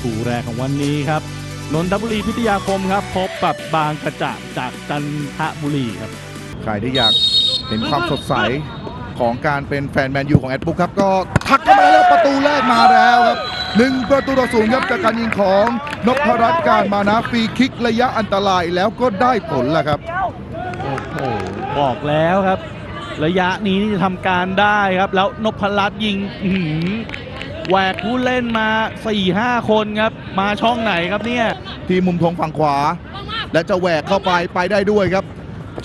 คู่แรกของวันนี้ครับนนทบุรีพิทยาคมครับ พบกับบางกระจ่างจากจันทบุรีครับ ใครที่อยากเห็นความสดใสของการเป็นแฟนแมนยูของแอดบุ๊กครับ ก็ทักเข้ามาแล้วประตูแรกมาแล้วครับหนึ่งประตูต่อศูนย์ครับจากการยิงของนพรัตน์การมานะฟรีคิกระยะอันตรายแล้วก็ได้ผลแล้วครับโอ้โหบอกแล้วครับ ระยะนี้นี่จะทำการได้ครับ แล้วนพรัตน์ยิงอื้อหือ แหวกผู้เล่นมา4-5คนครับ มาช่องไหนครับเนี่ย ที่มุมธงฝั่งขวา และจะแหวกเข้าไปไปได้ด้วยครับ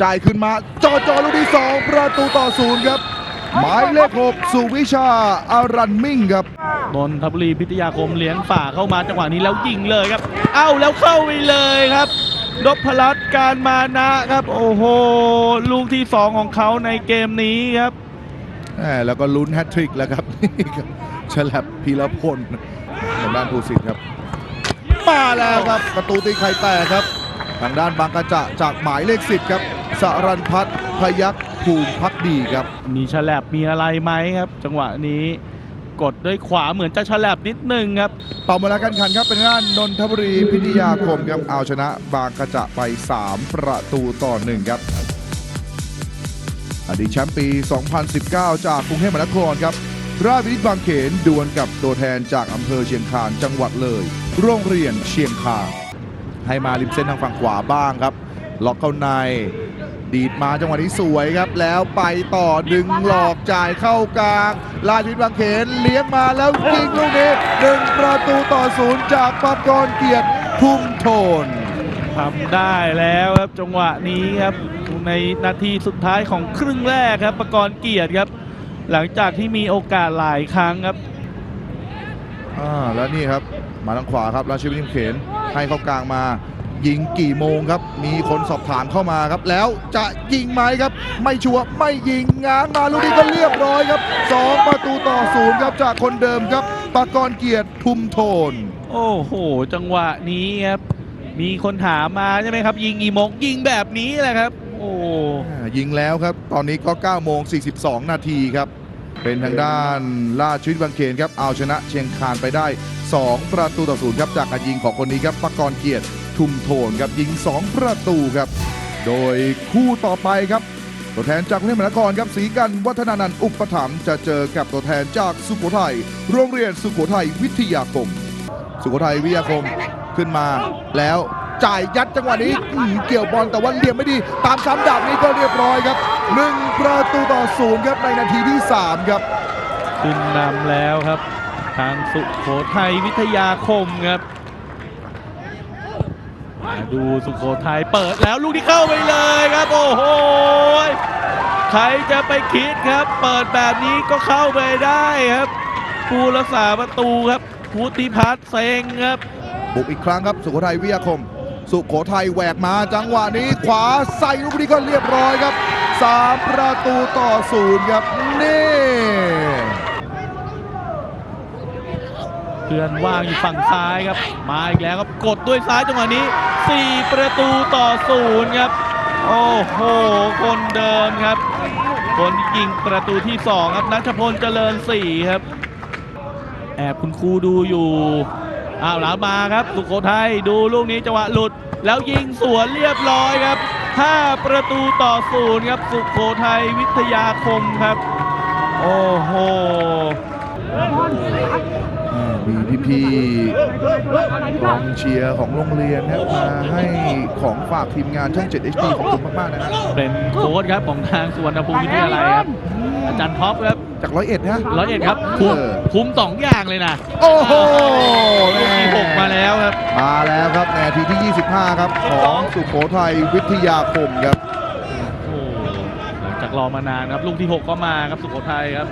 จ่ายขึ้นมาจอจอลูกที่สองประตูต่อศูนย์ครับ หมายเลขหกสุวิชาอารันมิ่งครับนนทบุรีพิทยาคมเลี้ยงฝ่าเข้ามาจังหวะนี้แล้วยิงเลยครับ เอ้าแล้วเข้าไปเลยครับนพรัตน์การมานะครับ โอ้โห ลูกที่สองของเขาในเกมนี้ครับแหมแล้วก็ลุ้นแฮตทริกแล้วครับนี่ครับ ฉลับพีรพลทางด้านภูสิทธิ์ครับ มาแล้วครับประตูตีไข่แตกครับ ทางด้านบางกระจะจากหมายเลขสิบครับสรันพัฒน์พยักภูมิพักดีครับ มีฉลับมีอะไรไหมครับ จังหวะนี้กดด้วยขวาเหมือนจะฉลับนิดนึงครับต่อมาแล้วกันขันครับเป็นด้านนนทบุรีพิทยาคมครับเอาชนะบางกระจะไป 3 ประตูต่อ1ครับ อดีตแชมป์ปี 2019 จากกรุงเทพมหานครครับ ราชวินิตบางเขนดวลกับตัวแทนจากอำเภอเชียงคานจังหวัดเลย โรงเรียนเชียงคานให้มาริมเส้นทางฝั่งขวาบ้างครับ ล็อกเข้าใน ดีดมาจังหวะนี้สวยครับ แล้วไปต่อดึงหลอกจ่ายเข้ากลาง ราชวิทย์บางเขนเลี้ยงมาแล้วยิงลูกนี้หนึ่งประตูต่อศูนย์จากปากรเกียรติทุ่มโทนทำได้แล้วครับจังหวะนี้ครับในนาทีสุดท้ายของครึ่งแรกครับประกรณ์เกียรติครับ หลังจากที่มีโอกาสหลายครั้งครับอ่าแล้วนี่ครับมาทางขวาครับราชวิทย์บางเขนให้เข้ากลางมา ยิงกี่โมงครับ มีคนสอบถามเข้ามาครับ แล้วจะยิงไหมครับ ไม่ชัวร์ไม่ยิงง้างมาลูกนี้ก็เรียบร้อยครับสองประตูต่อศูนย์ครับจากคนเดิมครับปากรเกียรติทุ่มโทน โอ้โห จังหวะนี้ครับ มีคนถามมาใช่ไหมครับ ยิงอีโมงยิงแบบนี้แหละครับ โอ้อ่ายิงแล้วครับ ตอนนี้ก็9โมง42 นาทีครับ เป็นทางด้านราชวิทย์บางเขนครับเอาชนะเชียงคานไปได้ 2 ประตูต่อศูนย์ครับจากการยิงของคนนี้ครับปกรเกียรติทุ่มโทนครับยิง 2 ประตูครับ โดยคู่ต่อไปครับตัวแทนจากกรุงเทพมหานครครับสีกันวัฒนานันท์อุปถัมภ์จะเจอกับตัวแทนจากสุโขทัยโรงเรียนสุโขทัยวิทยาคม สุโขทัยวิทยาคมขึ้นมาแล้ว จ่ายยัดจังหวะนี้อื้อหือเกี่ยวบอลแต่ว่าเหลี่ยมไม่ดี ตามซ้ำดาบนี้ก็เรียบร้อยครับหนึ่งประตูต่อศูนย์ครับในนาทีที่ 3 ครับขึ้นนำแล้วครับ ทางสุโขทัยวิทยาคมครับมาดูสุโขทัยเปิดแล้วลูกที่เข้าไปเลยครับ โอ้โหใครจะไปคิดครับ เปิดแบบนี้ก็เข้าไปได้ครับผู้รักษาประตูครับพุทธิพัฒน์เซงครับบุกอีกครั้งครับสุโขทัยวิทยาคม สุโขทัยแหวกมาจังหวะนี้ขวาใส่ลูกนี้ก็เรียบร้อยครับสามประตูต่อศูนย์ครับนี่เพื่อนว่างอยู่ฝั่งซ้ายครับ มาอีกแล้วครับกดด้วยซ้ายจังหวะนี้ 4 ประตูต่อศูนย์ครับ โอ้โห คนเดิมครับ คนที่ยิงประตูที่ 2 ครับนัชพลเจริญศรีครับ แอบคุณครูดูอยู่ อ้าวหลามาครับ สุโขทัยดูลูกนี้จังหวะหลุด แล้วยิงสวนเรียบร้อยครับ 5 ประตูต่อศูนย์ครับ สุโขทัยวิทยาคมครับ โอ้โหอ่ามีพี่ๆกองเชียร์ของโรงเรียนครับมาให้ของฝากทีมงานช่อง 7 HD ขอบคุณมาก ๆ นะฮะเป็นโค้ชครับของทางสุวรรณภูมิวิทยาลัยครับ อาจารย์ท็อปครับ จากร้อยเอ็ดนะร้อยเอ็ดครับคุมเออ คุมสองอย่างเลยนะโอ้โหลูกที่หกมาแล้วครับ มาแล้วครับในนาทีที่ 25 ครับ ของสุโขทัยวิทยาคมครับโอ้หลังจากรอมานานครับ ลูกที่ 6 ก็มาครับสุโขทัยครับ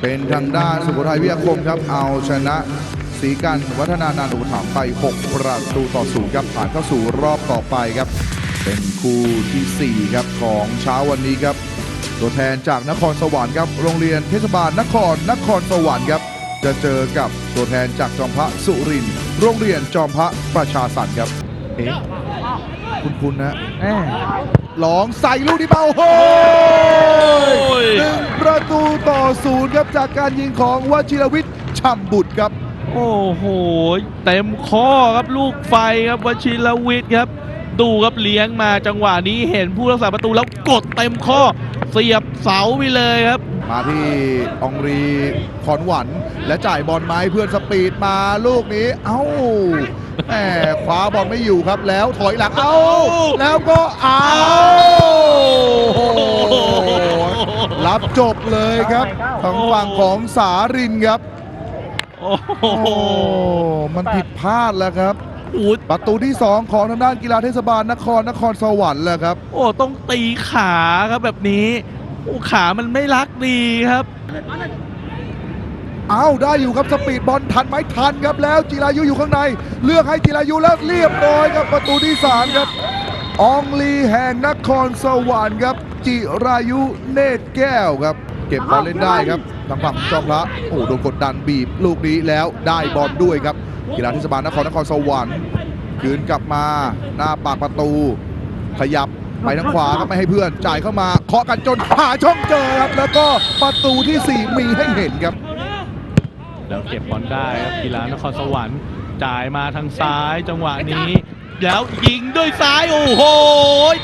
เป็นทางด้านสุโขทัยวิทยาคมครับ เอาชนะสีกันวัฒนานันท์อุปถัมภ์ไป 6 ประตูต่อศูนย์ครับผ่านเข้าสู่รอบต่อไปครับ เป็นคู่ทีสี่4 ครับของเช้าวันนี้ครับ ตัวแทนจากนครสวรรค์ครับโรงเรียนเทศบาลนครนครสวรรค์ครับจะเจอกับตัวแทนจากจอมพระสุรินทร์โรงเรียนจอมพระประชาสันครับเอ๊ะคุณคุณนะแหม่ลองใส่ลูกนี้เบาโอ้ยหนึ่งประตูต่อศูนย์ครับจากการยิงของวชิรวิทย์ช่ำบุตรครับโโอ้โห เต็มข้อครับลูกไฟครับวชิรวิทย์ครับ ดูครับเลี้ยงมาจังหวะนี้เห็นผู้รักษาประตูแล้วกดเต็มข้อเสียบเสาไปเลยครับ มาที่อองรีขอนหวัน และจ่ายบอลไมาให้เพื่อนสปีดมาลูกนี้ เอ้าแหมคว้าบอลไม่อยู่ครับแล้วถอยหลังเอ้าแล้วก็เอาโอ้โหรับจบเลยครับทางฝั่งของสารินครับ โอ้โหโอ้มันผิดพลาดแล้วครับ อู้ประตูที่ 2 ของทางด้านกีฬาเทศบาลนครนครสวรรค์แหละครับ โอ้ต้องตีขาครับแบบนี้โอ้ขามันไม่รักดีครับเอาได้อยู่ครับสปีดบอลทันไหมทันครับแล้วจิรายุอยู่ข้างใน เลือกให้จิรายุแล้วเรียบร้อยครับประตูที่ 3 ครับอองลีแห่งนครสวรรค์ครับ จิรายุเนตรแก้วครับเก็บบอลเล่นได้ครับทางฝั่งของจอมพระโอ้โดนกดดันบีบลูกนี้แล้วได้บอลด้วยครับกีฬาเทศบาลนครนครสวรรค์คืนกลับมาหน้าปากประตู ขยับไปทางขวาครับไม่ให้เพื่อนจ่ายเข้ามาเคาะกันจนหาช่องเจอครับ แล้วก็ประตูที่ 4 มีให้เห็นครับ แล้วเก็บบอลได้ครับกีฬานครสวรรค์จ่ายมาทางซ้ายจังหวะนี้ แล้วยิงด้วยซ้าย โอ้โห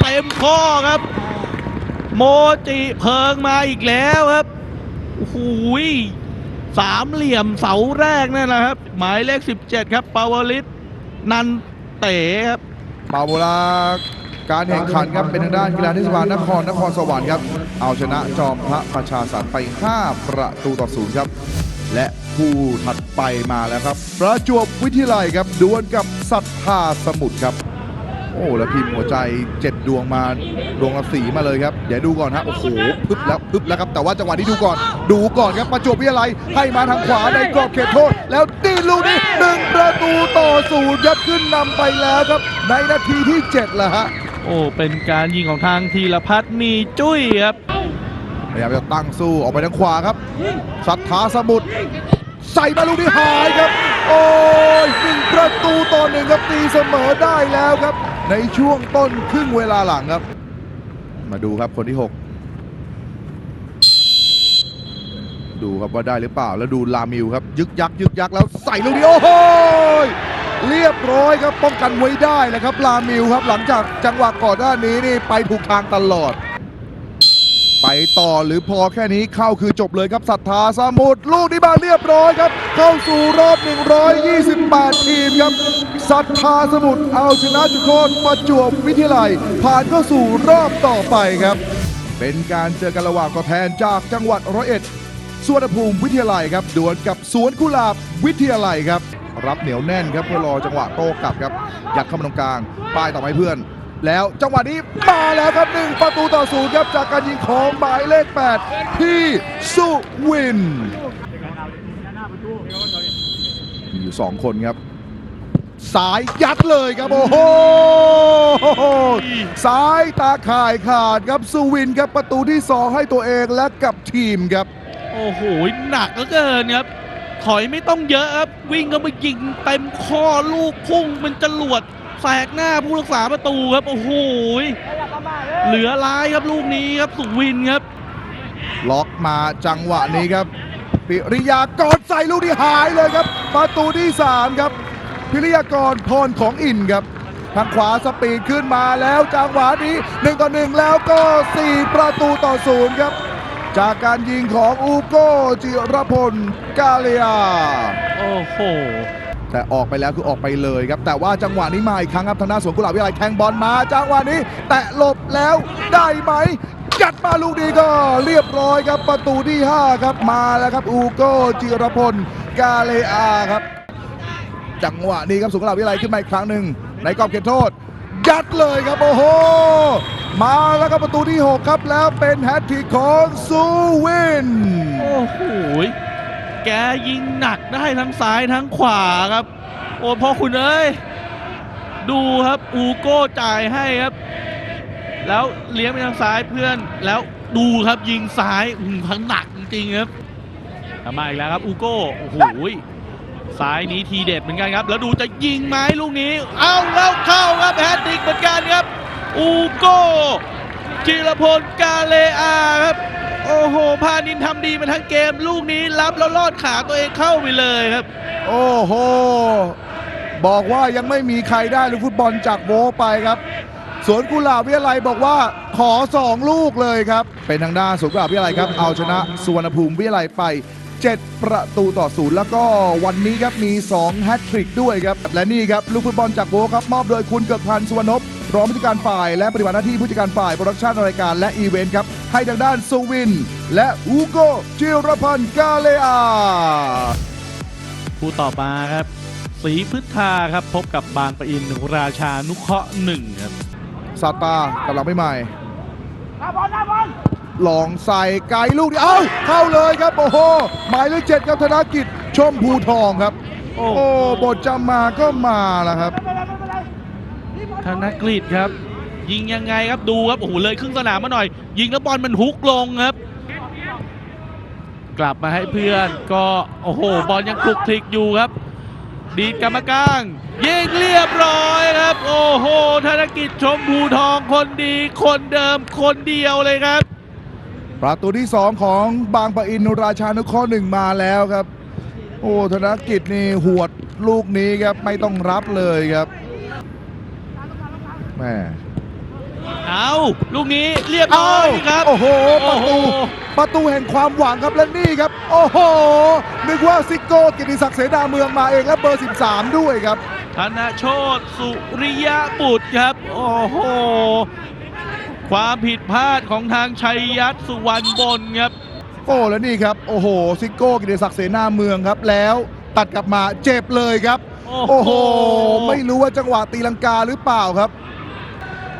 เต็มข้อครับ โมจิเพิงมาอีกแล้วครับโอ้โหสามเหลี่ยมเสาแรกนั่นนะครับ หมายเลข 17 ครับ ปาวลิตนันเต๋ครับปาโบลาการแข่งขันครับเป็นทางด้านกีฬาเทศบาลนครนครสวรรค์ครับ เอาชนะจอมพระประชาสันไป 5 ประตูต่อศูนย์ครับ และผู้ถัดไปมาแล้วครับ ประจวบวิทยาลัยครับดวลกับศรัทธาสมุทรครับ อ้แล้วพิมพ์หัวใจ7ดวงมาดวงละสีมาเลยครับเดี๋ยวดูก่อนฮะโอ้โหพึบแล้วพึบแล้วครับแต่ว่าจังหวะนี้ดูก่อน ดูก่อนครับประจวบวิทยาลัยให้มาทางขวาในกรอบเขตโทษ แล้วตีลูกนี้หนึ่งประตูต่อศูนย์ครับขึ้นนำไปแล้วครับ ในนาทีที่7แล้วฮะโอ้เป็นการยิงของทางธีรพัฒน์มีจุ้ยครับพยายามจะตั้งสู้ออกไปทางขวาครับศรัทธาสมุทรใส่มาลูกนี้หายครับ โอ้ยหนึ่งประตูต่อหนึ่งครับตีเสมอได้แล้วครับ ในช่วงต้นครึ่งเวลาหลังครับ มาดูครับคนที่ 6 ดูครับว่าได้หรือเปล่าแล้วดูลามิวครับ ยึกยักยึกยักแล้วใส่ลูกนี้โอ้โหเรียบร้อยครับป้องกันไว้ได้นะครับ ลามิวครับ หลังจากจังหวะก่อนหน้านี้นี่ไปถูกทางตลอด ไปต่อหรือพอแค่นี้เข้าคือจบเลยครับศรัทธาสมุทรลูกนี้มาเรียบร้อยครับ เข้าสู่รอบ 128 ทีมครับ ศรัทธาสมุทรเอาชนะจุฬาโทษประจวบวิทยาลัย ผ่านเข้าสู่รอบต่อไปครับ เป็นการเจอกันระหว่างตัวแทนจากจังหวัดร้อยเอ็ดสวนภูมิวิทยาลัยครับดวลกับสวนกุหลาบวิทยาลัยครับ รับเหนียวแน่นครับเพื่อรอจังหวะโต้กลับครับยัดเข้ามาตรงกลางป้ายต่อไปเพื่อน แล้วจังหวะนี้มาแล้วครับหนึ่งประตูต่อศูนย์ครับจากการยิงของหมายเลข 8 พี่สุวิน มีอยู่ 2 คนครับ สายยัดเลยครับ โอ้โหสายตาข่ายขาดครับสุวินครับประตูที่2ให้ตัวเองและกับทีมครับ โอ้โหหนักเหลือเกินครับถอยไม่ต้องเยอะครับวิ่งก็มายิงเต็มข้อลูกพุ่งมันจรวดแสกหน้าผู้รักษาประตูครับ โอ้โหเหลือร้ายครับลูกนี้ครับสุวินครับ ล็อกมาจังหวะนี้ครับปิริยากรใส่ลูกที่หายเลยครับ ประตูที่ 3 ครับ พิริยากรพรของอินครับทางขวาสปีดขึ้นมาแล้วจังหวะนี้1ต่อ1แล้วก็ 4 ประตูต่อศูนย์ครับ จากการยิงของอูโกจิรพลกาเลียโอ้โหแต่ออกไปแล้วคือออกไปเลยครับ แต่ว่าจังหวะนี้มาอีกครั้งครับทางหน้าสวนกุหลาบวิทยาลัยแทงบอลมาจังหวะนี้ แตะหลบแล้วได้ไหมยัดมาลูกนี้ก็เรียบร้อยครับประตูที่ 5 ครับมาแล้วครับอูโกจิรพลกาเลอาครับ จังหวะนี้ครับสวนกุหลาวิทยาลัยขึ้นมาอีกครั้งหนึ่งในกรอบเขตโทษ ยัดเลยครับโอ้โห มาแล้วครับประตูที่ 6 ครับแล้วเป็นแฮตทริกของซูวิน โอ้โหแกยิงหนักได้ทั้งซ้ายทั้งขวาครับ โอ้พ่อคุณเอ้ย ดูครับอูโก้จ่ายให้ครับ แล้วเลี้ยงไปทางซ้ายเพื่อนแล้วดูครับยิงซ้ายอื้อหือทั้งหนักจริงๆครับมาอีกแล้วครับอูโก้โอ้โห ซ้ายนี้ทีเด็ดเหมือนกันครับ แล้วดูจะยิงไหมลูกนี้ เอาแล้วเข้าครับแฮตติกเหมือนกันครับ อูโก้จิรพลกาเลอาครับ โอ้โห พานินทำดีมาทั้งเกม ลูกนี้รับแล้วลอดขาตัวเองเข้าไปเลยครับ โอ้โห บอกว่ายังไม่มีใครได้ลูกฟุตบอลจากโบไปครับสวนกุหลาบวิทยาลัยบอกว่าขอ 2 ลูกเลยครับ เป็นทางด้านสวนกุหลาบวิทยาลัยครับ เอาชนะสุวรรณภูมิวิทยาลัยไป 7 ประตูต่อศูนย์แล้วก็วันนี้ครับมี 2 แฮตทริกด้วยครับ และนี่ครับ ลูกฟุตบอลจากโบครับ มอบโดยคุณเกิกพันธ์สุวรรณพรองผู้จัดการฝ่ายและปฏิบัติหน้าที่ผู้จัดการฝ่ายโปรดักชันรายการและอีเวนต์ครับ ให้ทางด้านสุวิน และอูโกจิรพันธ์กาเลอาคู่ต่อมาครับสีพืชทาครับ พบกับบางปะอินราชานุเคราะห์หนึ่งครับซาตากำลังไม่ใหม่ ลองใส่ไกลลูกนี้เอ้าเข้าเลยครับโอ้โหหมายเลขเจ็ดครับธนกิจชมพูทองครับ โอ้โอ้บทจะมาก็มาแล้วครับ ธนกฤษครับ ยิงยังไงครับดูครับโอ้โหเลยครึ่งสนามมาหน่อย ยิงแล้วบอลมันฮุกลงครับ กลับมาให้เพื่อนก็โอ้โหบอลยังคลุกคลิกอยู่ครับ ดีดกรรมกลางยิงเรียบร้อยครับ โอ้โหธนกิจชมพูทองคนดีคนเดิมคนเดียวเลยครับ ประตูที่ 2 ของบางปะอินราชานุเคราะห์หนึ่งมาแล้วครับ โอ้ธนกิจนี่หวดลูกนี้ครับไม่ต้องรับเลยครับแม่เอาลูกนี้เรียบร้เอ้าอยครับ โอ้โห ประตูโอ้โหประตูแห่งความหวังครับและนี่ครับ โอ้โห นึกว่าซิโก้กิติศักดิ์เสนาเมืองมาเองและเบอร์ 13 ด้วยครับธนโชตสุริยะบุตรครับ โอ้โห ความผิดพลาดของทางชัยยัตสุวรรณบนครับ โอ้แล้วนี่ครับ โอ้โห ซิโก้กิติศักดิ์เสนาเมืองครับ แล้วตัดกลับมาเจ็บเลยครับ โอ้โห ไม่รู้ว่าจังหวะตีลังกาหรือเปล่าครับ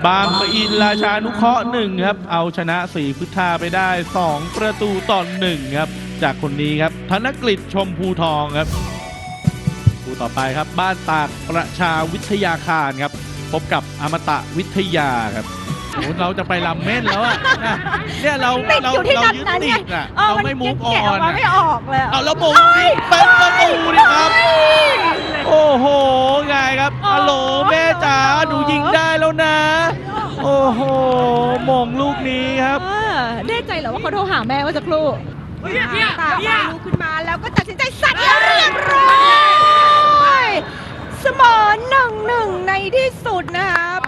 บางปะอินราชานุเคราะห์หนึ่งครับ เอาชนะสีพุทธาไปได้ 2 ประตูต่อหนึ่งครับ จากคนนี้ครับ ธนกฤษชมพูทองครับคู่ต่อไปครับบ้านตากประชาวิทยาคารครับ พบกับอมตะวิทยาครับ โอ้เราจะไปลำเม่นแล้วอะนะเนี่ยเราติดเราอยู่ที่เรานัดยึดนั้นติไงดอะเออเรามันไม่มูฟอแกะอออนกมาอะไม่ออกเลยอะเอาแล้วมงนี่เป็นประตูดิครับ โอ้โหไงครับฮัลโหลแม่จ๋าหนูยิงได้แล้วนะ โอ้โหมงลูกนี้ครับ เออแน่ใจเหรอว่าเขาโทรหาแม่ว่าจะครู่ตาบอลลูกขึ้นมาแล้วก็ตัดสินใจสัตว์แล้วเรียบร้อยเสมอหนึ่งหนึ่งในที่สุดนะคะ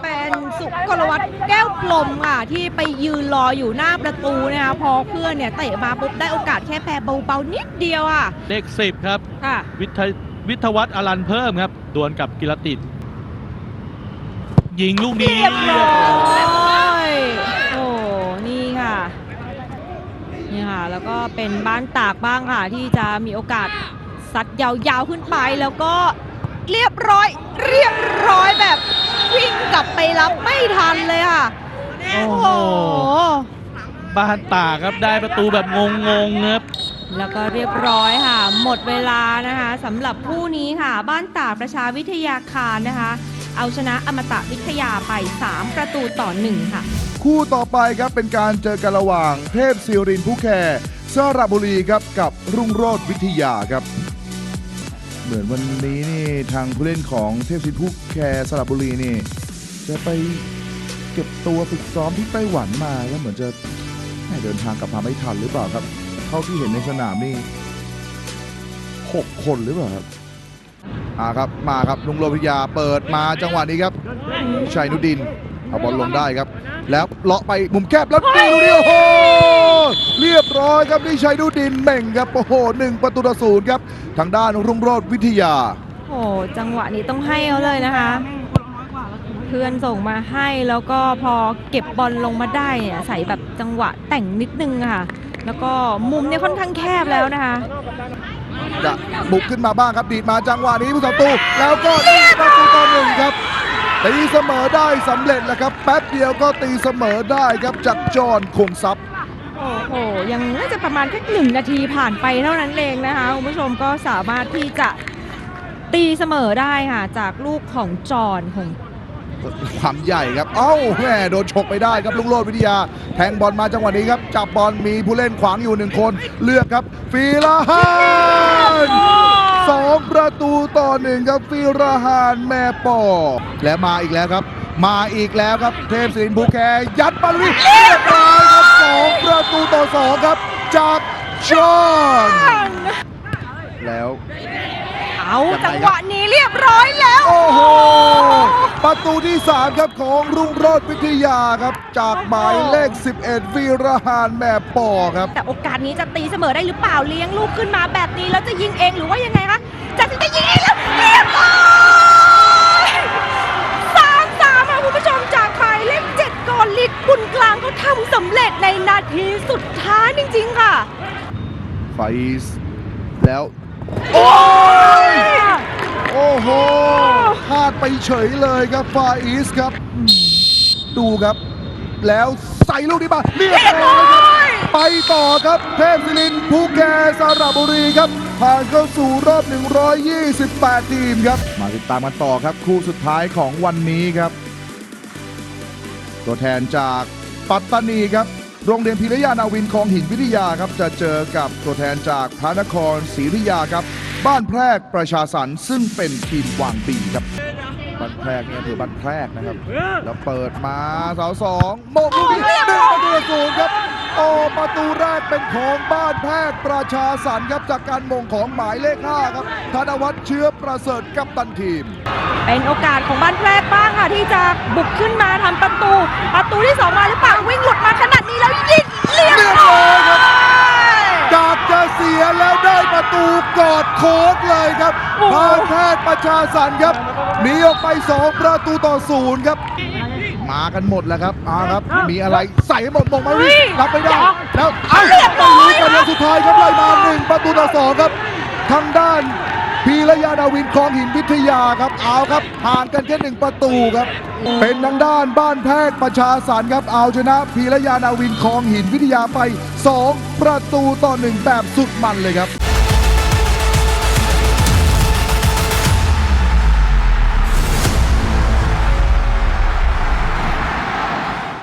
เป็น สุกลวัฒน์แก้วพรหมค่ะ ที่ไปยืนรออยู่หน้าประตูนะคะพอเพื่อนเนี่ยเตะมาปุ๊บได้โอกาสแค่แปรเบาๆนิดเดียวอะเลขสิบครับค่ะวิทยวิทยวัฒน์อรันเพิ่มครับ ดวลกับกิรติดยิงลูกนี้เรียบร้อยโอ้นี่ค่ะนี่ค่ะ แล้วก็เป็นบ้านตากบ้างค่ะ ที่จะมีโอกาสซัดยาวๆขึ้นไปแล้วก็เรียบร้อย เรียบร้อยแบบ วิ่งกลับไปรับไม่ทันเลยค่ะ โอ้โอ้โห โห บ้านตากครับได้ประตูแบบงงๆครับ แล้วก็เรียบร้อยค่ะ หมดเวลานะคะสำหรับคู่นี้ค่ะ บ้านตากประชาวิทยาคารนะคะ เอาชนะอมตะวิทยาไป 3 ประตูต่อ 1 ค่ะ คู่ต่อไปครับเป็นการเจอกันระหว่าง เทพศิรินทร์ผู้แคร์สระบุรีครับกับรุ่งโรจน์วิทยาครับ เหมือนวันนี้นี่ทางผู้เล่นของเทพศิรินทร์ผู้แคร์สระบุรีนี่ จะไปเก็บตัวฝึกซ้อมที่ไต้หวันมาแล้วเหมือนจะเดินทางกลับมาไม่ทันหรือเปล่าครับ เท่าที่เห็นในสนามนี่หกคนหรือเปล่าครับอ่าครับมาครับลุงโรจน์วิทยาเปิดมาจังหวะนี้ครับชัยนุดินเอาบอลลงได้ครับ แล้วเลาะไปมุมแคบแล้วดูดิโอ้โหเรียบร้ อยครับนี่ชัยนุดินเม่งครับโอ้โหหนึ่งประตูต่อศูนย์ครับทางด้านรุ่งโรจน์วิทยา โอ้จังหวะนี้ต้องให้เขาเลยนะคะ เพื่อนส่งมาให้แล้วก็พอเก็บบอลลงมาได้เนี่ยใส่แบบจังหวะแต่งนิดนึงอะค่ะ แล้วก็มุมเนี่ยค่อนข้างแคบแล้วนะคะจะบุกขึ้นมาบ้างครับดีดมาจังหวะนี้ผู้สาประตูแล้วก็ยิงประตูต่อหนึ่งครับตีเสมอได้สำเร็จแล้วครับ แป๊บเดียวก็ตีเสมอได้ครับจากจอห์นคงทรัพย์ โอ้โห ยังน่าจะประมาณแค่หนึ่งนาทีผ่านไปเท่านั้นเองนะคะคุณผู้ชมก็สามารถที่จะตีเสมอได้ค่ะจากลูกของจอห์นของความใหญ่ครับ เอ้าแม่โดนฉกไปได้ครับลุงโรจน์วิทยา แทงบอลมาจังหวะนี้ครับ จับบอลมีผู้เล่นขวางอยู่หนึ่งคน เลือกครับ ฟีราฮานสองประตูต่อหนึ่งครับฟีราฮานแม่ปอและมาอีกแล้วครับ มาอีกแล้วครับ เทพศิรินภูแคยัดบอลลุยเรียบร้อ ประตูต่อสองครับ จากจอห์นแล้วเอาเอาจังหวะนี้เรียบร้อยแล้ว โอ้โห ประตูที่ 3 ครับของรุ่งโรจน์วิทยาครับ จากหมายเลข 11 วีรหานแม่ปอครับ แต่โอกาสนี้จะตีเสมอได้หรือเปล่าเลี้ยงลูกขึ้นมาแบบนี้ แล้วจะยิงเองหรือว่ายังไงคะจะจะยิงเองแล้วเรียบร้อย ดกอลิศบุญกลางเขาทำสำเร็จในนาทีสุดท้ายจริง ๆ ค่ะ ไฟสแล้ว โอ้ย โอ้โหพลาดไปเฉยเลยครับฟาอีสครับอืมดูครับ แล้วใส่ลูกนี้มาเรียบร้อยครับไปต่อครับ เทพศิรินทร์ภูแกสระบุรีครับ ผ่านเข้าสู่รอบ 128 ทีมครับ มาติดตามกันต่อครับ คู่สุดท้ายของวันนี้ครับ ตัวแทนจากปัตตานีครับ โรงเรียนพิรยานาวินคลองหินวิทยาครับ จะเจอกับตัวแทนจากพระนครศรีอยุธยาครับ บ้านแพรกประชาสรรค์ซึ่งเป็นทีมวางปีครับบ้านแพรกเนี่ยคือบ้านแพรกนะครับ แล้วเปิดมาเสาสองโมงลูกนี้หนึ่งประตูต่อศูนย์ครับ โอ้ประตูแรกเป็นของบ้านแพรกประชาสรรค์ครับจากการมงของหมายเลข5ครับธนวัฒน์เชื้อประเสริฐกับตันทีม เป็นโอกาสของบ้านแพรกบ้างค่ะที่จะบุกขึ้นมาทำประตู ประตูที่สองมาหรือเปล่าวิ่งหลุดมาขนาดนี้แล้วยิงเรียบเรียบร้ร้ออยครับยจากจะเสียแล้วได้ประตูกอดโค้ดเลยครับโอ้โหบ้านแพทย์ประชาสันครับหนีออกไป2ประตูต่อศูนย์ครับมากันหมดแล้วครับอาครับ มีอะไรใส่ให้หมดมงมาวิรับไม่ได้แล้วเอ้าไม่รู้กันเลยสุดท้ายครับไล่มาหนึ่งประตูต่อสองครับทางด้าน พีระยาดาวินคลองหินวิทยาครับเอาครับผ่านกันแค่หนึ่งประตูครับ เป็นทางด้านบ้านแพทย์ประชาสารครับเอาชนะพีระยาดาวินคลองหินวิทยาไป 2 ประตูต่อหนึ่งแบบสุดมันเลยครับ